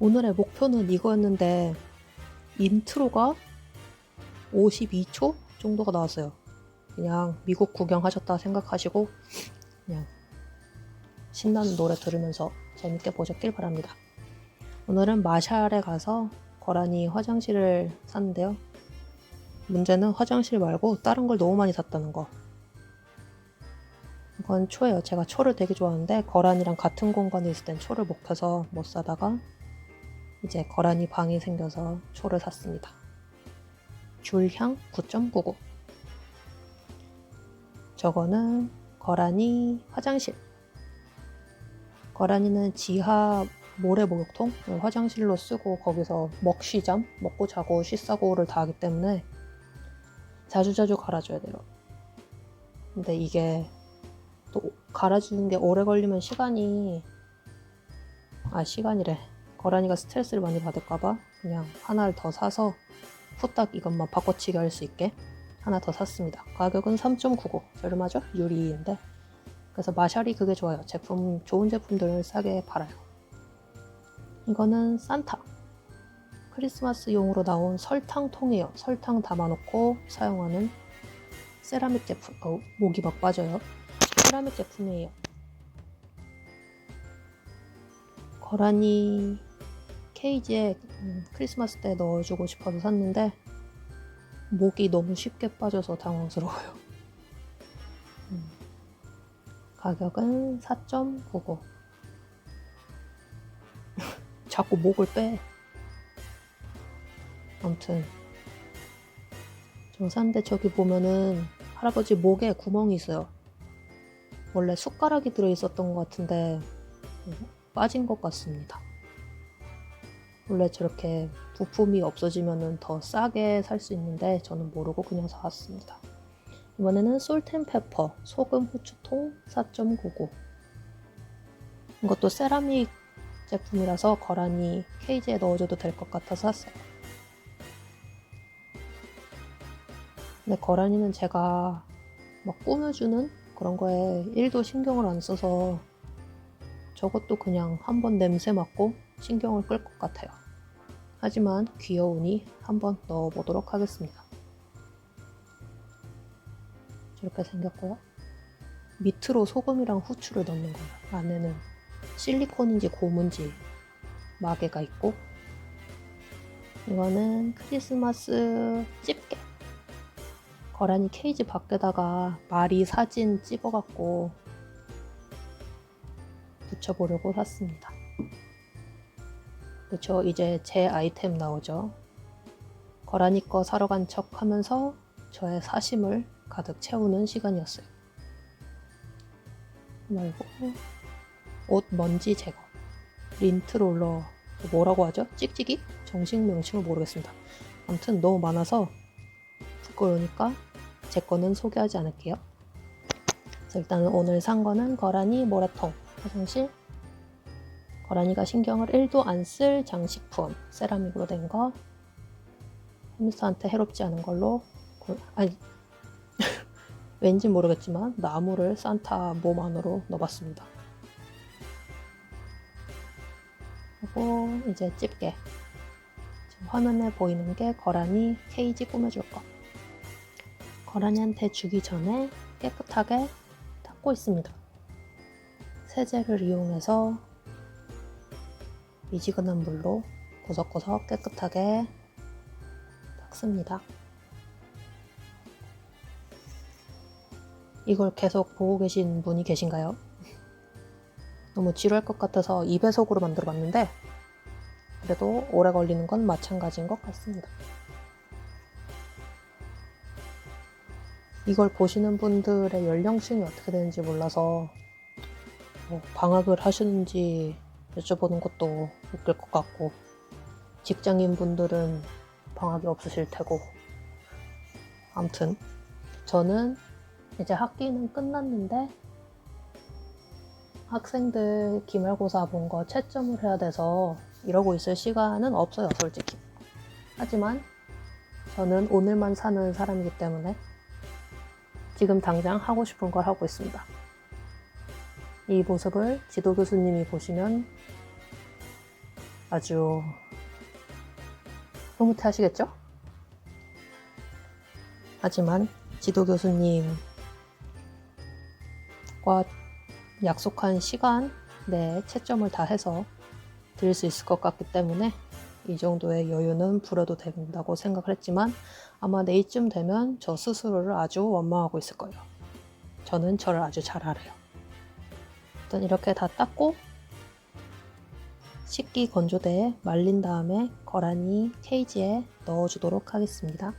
오늘의 목표는 이거였는데 인트로가 52초 정도가 나왔어요. 그냥 미국 구경하셨다 생각하시고 그냥 신나는 노래 들으면서 재밌게 보셨길 바랍니다. 오늘은 마샬에 가서 거란이 화장실을 샀는데요. 문제는 화장실 말고 다른 걸 너무 많이 샀다는 거. 이건 초예요. 제가 초를 되게 좋아하는데 거란이랑 같은 공간에 있을 땐 초를 못 켜서 못 사다가 이제 거란이 방이 생겨서 초를 샀습니다. 귤향 9.99 저거는 거란이 화장실 거란이는 지하 모래 목욕통 화장실로 쓰고 거기서 먹쉬 잠 먹고 자고 쉬싸고를 다 하기 때문에 자주자주 갈아줘야 돼요. 근데 이게 또 갈아주는 게 오래 걸리면 시간이 아 시간이래 거란이가 스트레스를 많이 받을까봐 그냥 하나를 더 사서 후딱 이것만 바꿔치기 할 수 있게 하나 더 샀습니다. 가격은 3.99 저렴하죠? 유리인데 그래서 마샬이 그게 좋아요. 제품 좋은 제품들을 싸게 팔아요. 이거는 산타 크리스마스용으로 나온 설탕통이에요. 설탕 담아놓고 사용하는 세라믹 제품. 어, 목이 막 빠져요. 세라믹 제품이에요. 거란이 케이지에 음, 크리스마스 때 넣어주고 싶어서 샀는데 목이 너무 쉽게 빠져서 당황스러워요. 음, 가격은 4.99. 자꾸 목을 빼. 아무튼 저 샀는데 저기 보면은 할아버지 목에 구멍이 있어요. 원래 숟가락이 들어있었던 것 같은데 빠진 것 같습니다. 원래 저렇게 부품이 없어지면 더 싸게 살 수 있는데 저는 모르고 그냥 사왔습니다. 이번에는 솔텐페퍼 소금 후추통 4.99 이것도 세라믹 제품이라서 거란이 케이지에 넣어줘도 될 것 같아서 샀어요. 근데 거란이는 제가 막 꾸며주는 그런 거에 1도 신경을 안 써서 저것도 그냥 한번 냄새 맡고 신경을 끌 것 같아요. 하지만 귀여우니 한번 넣어보도록 하겠습니다. 이렇게 생겼고요. 밑으로 소금이랑 후추를 넣는 거예요. 안에는 실리콘인지 고무인지 마개가 있고 이거는 크리스마스 집게 거란이 케이지 밖에다가 마리 사진 찝어갖고 붙여보려고 샀습니다. 그쵸 이제 제 아이템 나오죠. 거란이 거 사러 간 척 하면서 저의 사심을 가득 채우는 시간이었어요. 말고 옷 먼지 제거 린트 롤러 뭐라고 하죠? 찍찍이? 정식 명칭을 모르겠습니다. 아무튼 너무 많아서 부끄러우니까 제 거는 소개하지 않을게요. 일단 오늘 산 거는 거란이 모래통 화장실 거란이가 신경을 1도 안 쓸 장식품 세라믹으로 된 거 햄스터한테 해롭지 않은 걸로 구- 아니 왠지 모르겠지만 나무를 산타 몸 안으로 넣어봤습니다. 그리고 이제 집게 지금 화면에 보이는 게 거란이 케이지 꾸며줄 거 거란이한테 주기 전에 깨끗하게 닦고 있습니다. 세제를 이용해서 미지근한 물로 구석구석 깨끗하게 닦습니다. 이걸 계속 보고 계신 분이 계신가요? 너무 지루할 것 같아서 2배속으로 만들어 봤는데 그래도 오래 걸리는 건 마찬가지인 것 같습니다. 이걸 보시는 분들의 연령층이 어떻게 되는지 몰라서 뭐 방학을 하시는지 여쭤보는 것도 웃길 것 같고 직장인 분들은 방학이 없으실 테고 아무튼 저는 이제 학기는 끝났는데 학생들 기말고사 본 거 채점을 해야 돼서 이러고 있을 시간은 없어요 솔직히 하지만 저는 오늘만 사는 사람이기 때문에 지금 당장 하고 싶은 걸 하고 있습니다. 이 모습을 지도 교수님이 보시면 아주 흐뭇해 하시겠죠? 하지만 지도 교수님과 약속한 시간 내에 채점을 다 해서 드릴 수 있을 것 같기 때문에 이 정도의 여유는 부려도 된다고 생각을 했지만 아마 내일쯤 되면 저 스스로를 아주 원망하고 있을 거예요. 저는 저를 아주 잘 알아요. 일단 이렇게 다 닦고 식기 건조대에 말린 다음에 거란이 케이지에 넣어주도록 하겠습니다.